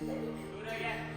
ಸೂರ್ಯಗೆ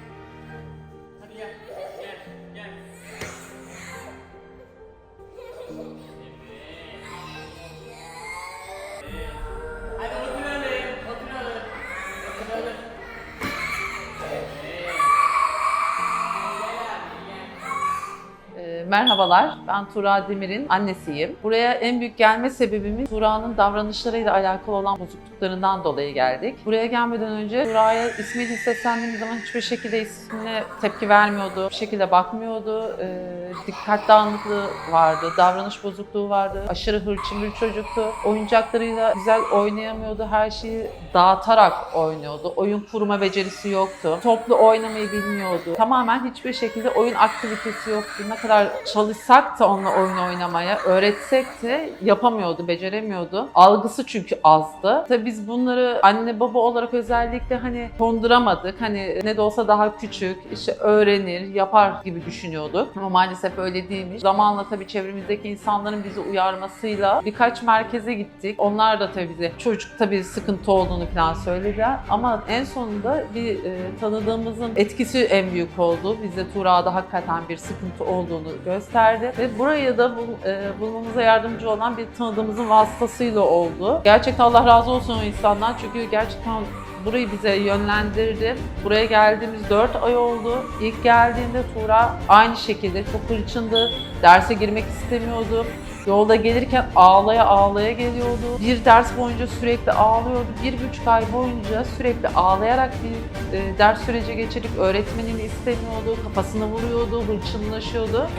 Merhabalar, ben Tuğra Demir'in annesiyim. Buraya en büyük gelme sebebimiz Tuğra'nın davranışlarıyla alakalı olan bozukluklarından dolayı geldik. Buraya gelmeden önce Tuğra'ya ismiyle seslendiğimiz zaman hiçbir şekilde ismine tepki vermiyordu, bir şekilde bakmıyordu. Ee, dikkat dağınıklığı vardı, davranış bozukluğu vardı, aşırı hırçın bir çocuktu. Oyuncaklarıyla güzel oynayamıyordu, her şeyi dağıtarak oynuyordu. Oyun kurma becerisi yoktu. Toplu oynamayı bilmiyordu. Tamamen hiçbir şekilde oyun aktivitesi yoktu. Ne kadar çalışsak da onunla oyun oynamaya, öğretsek de yapamıyordu, beceremiyordu. Algısı çünkü azdı. Tabii biz bunları anne baba olarak özellikle hani konduramadık. Hani ne de olsa daha küçük, işte öğrenir, yapar gibi düşünüyorduk. Ama maalesef öyle değilmiş. Zamanla tabii çevremizdeki insanların bizi uyarmasıyla birkaç merkeze gittik. Onlar da tabii bize çocuk tabii sıkıntı olduğunu falan söylediler. Ama en sonunda bir e, tanıdığımızın etkisi en büyük oldu. Bize Tuğra'da hakikaten bir sıkıntı olduğunu gösterdi. Ve buraya da bul, e, bulmamıza yardımcı olan bir tanıdığımızın vasıtasıyla oldu. Gerçekten Allah razı olsun o insanlar. Çünkü gerçekten burayı bize yönlendirdi. Buraya geldiğimiz 4 ay oldu. İlk geldiğinde Tuğra aynı şekilde çok hırçındı. Derse girmek istemiyordu. Yolda gelirken ağlaya ağlaya geliyordu. Bir ders boyunca sürekli ağlıyordu. Bir buçuk ay boyunca sürekli ağlayarak bir e, ders süreci geçirip öğretmenini istemiyordu. Kafasını vuruyordu, hırçınlaşıyordu.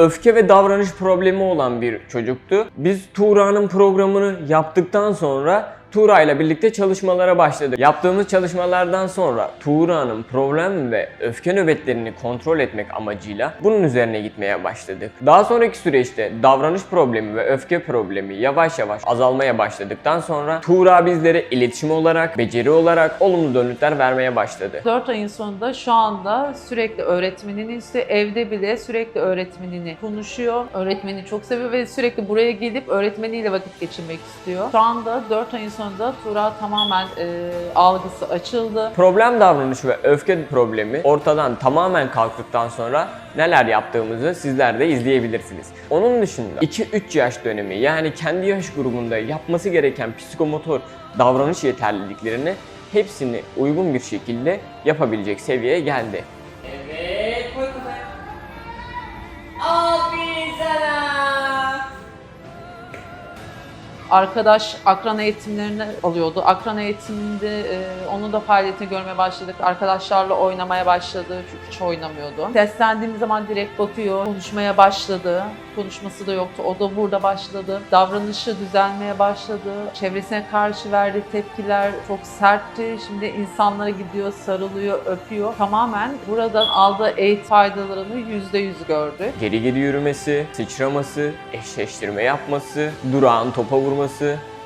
Öfke ve davranış problemi olan bir çocuktu. Biz Tuğra'nın programını yaptıktan sonra Tuğra ile birlikte çalışmalara başladık. Yaptığımız çalışmalardan sonra Tuğra'nın problem ve öfke nöbetlerini kontrol etmek amacıyla bunun üzerine gitmeye başladık. Daha sonraki süreçte davranış problemi ve öfke problemi yavaş yavaş azalmaya başladıktan sonra Tuğra bizlere iletişim olarak, beceri olarak olumlu dönütler vermeye başladı. 4 ayın sonunda şu anda sürekli öğretmenini istiyor. Evde bile sürekli öğretmenini konuşuyor. Öğretmeni çok seviyor ve sürekli buraya gelip öğretmeniyle vakit geçirmek istiyor. Şu anda 4 ayın sonunda Tuğra tamamen e, algısı açıldı. Problem davranışı ve öfke problemi ortadan tamamen kalktıktan sonra neler yaptığımızı sizler de izleyebilirsiniz. Onun dışında 2-3 yaş dönemi yani kendi yaş grubunda yapması gereken psikomotor davranış yeterliliklerini hepsini uygun bir şekilde yapabilecek seviyeye geldi. Evet, koy kafaya. Aferin Arkadaş akran eğitimlerini alıyordu. Akran eğitiminde e, onun da faaliyetini görmeye başladık. Arkadaşlarla oynamaya başladı çünkü hiç oynamıyordu. Seslendiğimiz zaman direkt bakıyor, konuşmaya başladı. Konuşması da yoktu. O da burada başladı. Davranışı düzelmeye başladı. Çevresine karşı verdiği tepkiler çok sertti. Şimdi insanlara gidiyor, sarılıyor, öpüyor. Tamamen buradan aldığı eğitim faydalarını yüzde yüz gördü. Geri geri yürümesi, sıçraması, eşleştirme yapması, durağan topa vurması,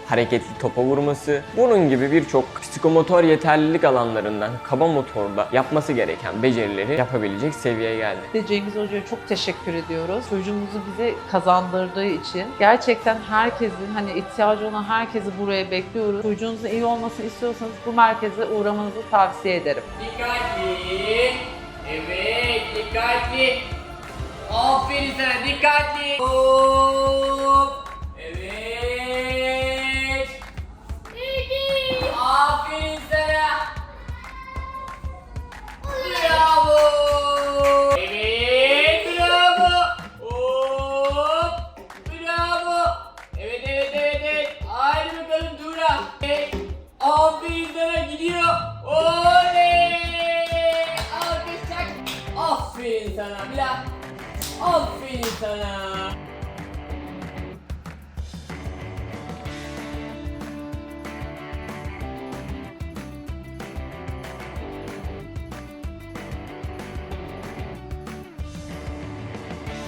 hareketli topa vurması, bunun gibi birçok psikomotor yeterlilik alanlarından kaba motorda yapması gereken becerileri yapabilecek seviyeye geldi. de Cengiz Hoca'ya çok teşekkür ediyoruz. Çocuğumuzu bize kazandırdığı için. Gerçekten herkesin hani ihtiyacı olan herkesi buraya bekliyoruz. Çocuğunuzun iyi olmasını istiyorsanız bu merkeze uğramanızı tavsiye ederim. Dikkatli. Evet, dikkatli. Aferin sana, dikkatli. Hop. Aferin sana. Daha. Aferin sana.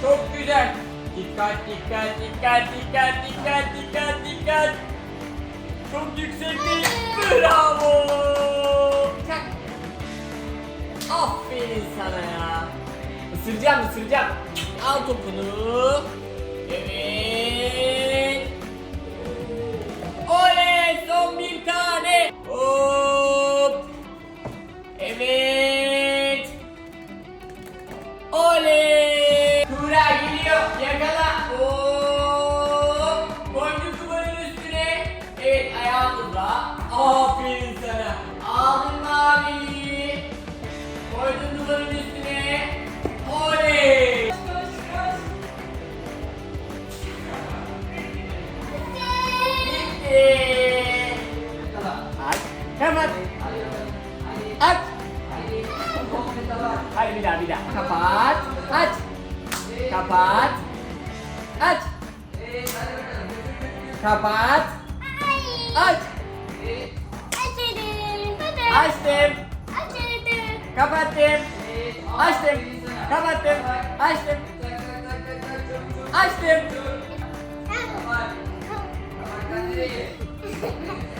Çok güzel. Dikkat dikkat dikkat dikkat dikkat dikkat dikkat. Çok yüksekte. Isıracağım ısıracağım. Al topunu. Hayır bir daha bir daha. Kapat. Aç. Kapat. Aç. Kapat. Aç. Açtım. Kapattım. Açtım. Kapattım. Açtım. Açtım. Bak.